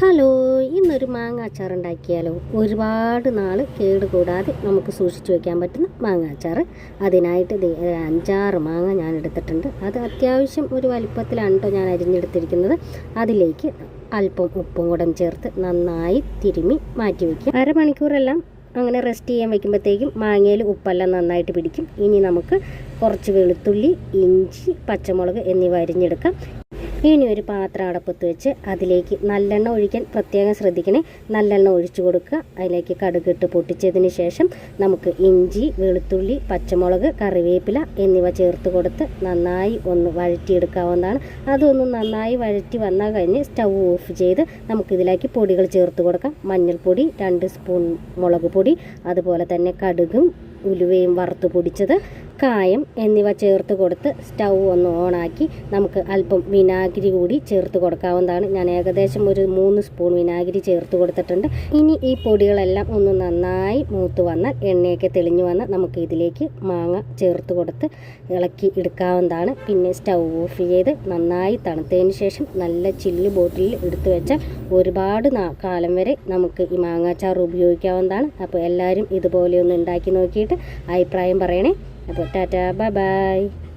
Hello ഇന്നൊരു മാങ്ങ അച്ചാർ ഉണ്ടാക്കിയാലോ ഒരുപാട് നാൾ കേടുകൂടാതെ നമുക്ക് സൂക്ഷിച്ചു വയ്ക്കാൻ പറ്റുന്ന മാങ്ങ അച്ചാർ അതിനായിട്ട് അഞ്ചാറ് മാങ്ങ ഞാൻ എടുത്തിട്ടുണ്ട് അത് അത്യാവശ്യം ഒരു വലിപ്പത്തിലാണ് ഞാൻ അരിഞ്ഞെടുത്തിരിക്കുന്നത്. അതിലേക്ക് അല്പം ഉപ്പും കൂടെ ചേർത്ത് നന്നായി തിരുമ്മി മാറ്റി വയ്ക്കും അരമണിക്കൂറെല്ലാം അങ്ങനെ റെസ്റ്റ് ചെയ്യാൻ വെക്കുമ്പോഴത്തേക്കും മാങ്ങയിൽ ഉപ്പെല്ലാം നന്നായിട്ട് പിടിക്കും. ഇനി നമുക്ക് കുറച്ച് വെളുത്തുള്ളി ഇഞ്ചി പച്ചമുളക് എന്നിവ അരിഞ്ഞെടുക്കാം. ഇനി ഒരു പാത്രം അടപ്പത്ത് വെച്ച് അതിലേക്ക് നല്ലെണ്ണ ഒഴിക്കാൻ പ്രത്യേകം ശ്രദ്ധിക്കണേ. നല്ലെണ്ണ ഒഴിച്ചു കൊടുക്കുക. അതിലേക്ക് കടുകിട്ട് പൊട്ടിച്ചതിന് ശേഷം നമുക്ക് ഇഞ്ചി വെളുത്തുള്ളി പച്ചമുളക് കറിവേപ്പില എന്നിവ ചേർത്ത് കൊടുത്ത് നന്നായി ഒന്ന് വഴറ്റിയെടുക്കാവുന്നതാണ്. അതൊന്ന് നന്നായി വഴറ്റി വന്നാൽ കഴിഞ്ഞ് സ്റ്റൗ ഓഫ് ചെയ്ത് നമുക്കിതിലേക്ക് പൊടികൾ ചേർത്ത് കൊടുക്കാം. മഞ്ഞൾപ്പൊടി രണ്ട് സ്പൂൺ മുളക് പൊടി അതുപോലെ തന്നെ കടുകും ഉലുവയും വറുത്ത് പൊടിച്ചത് കായം എന്നിവ ചേർത്ത് കൊടുത്ത് സ്റ്റൗ ഒന്ന് ഓണാക്കി നമുക്ക് അല്പം വിനാഗിരി കൂടി ചേർത്ത് കൊടുക്കാവുന്നതാണ്. ഞാൻ ഏകദേശം ഒരു മൂന്ന് സ്പൂൺ വിനാഗിരി ചേർത്ത് കൊടുത്തിട്ടുണ്ട്. ഇനി ഈ പൊടികളെല്ലാം ഒന്ന് നന്നായി മൂത്ത് വന്നാൽ എണ്ണയൊക്കെ തെളിഞ്ഞു വന്നാൽ നമുക്ക് ഇതിലേക്ക് മാങ്ങ ചേർത്ത് കൊടുത്ത് ഇളക്കി എടുക്കാവുന്നതാണ്. പിന്നെ സ്റ്റൗ ഓഫ് ചെയ്ത് നന്നായി തണുത്തതിന് ശേഷം നല്ല ചില്ല് ബോട്ടിലിൽ എടുത്തു വെച്ചാൽ ഒരുപാട് കാലം വരെ നമുക്ക് ഈ മാങ്ങാച്ചാർ ഉപയോഗിക്കാവുന്നതാണ്. അപ്പോൾ എല്ലാവരും ഇതുപോലെ ഒന്ന് ഉണ്ടാക്കി നോക്കിയിട്ട് അഭിപ്രായം പറയണേ. Abang dadah. bye-bye.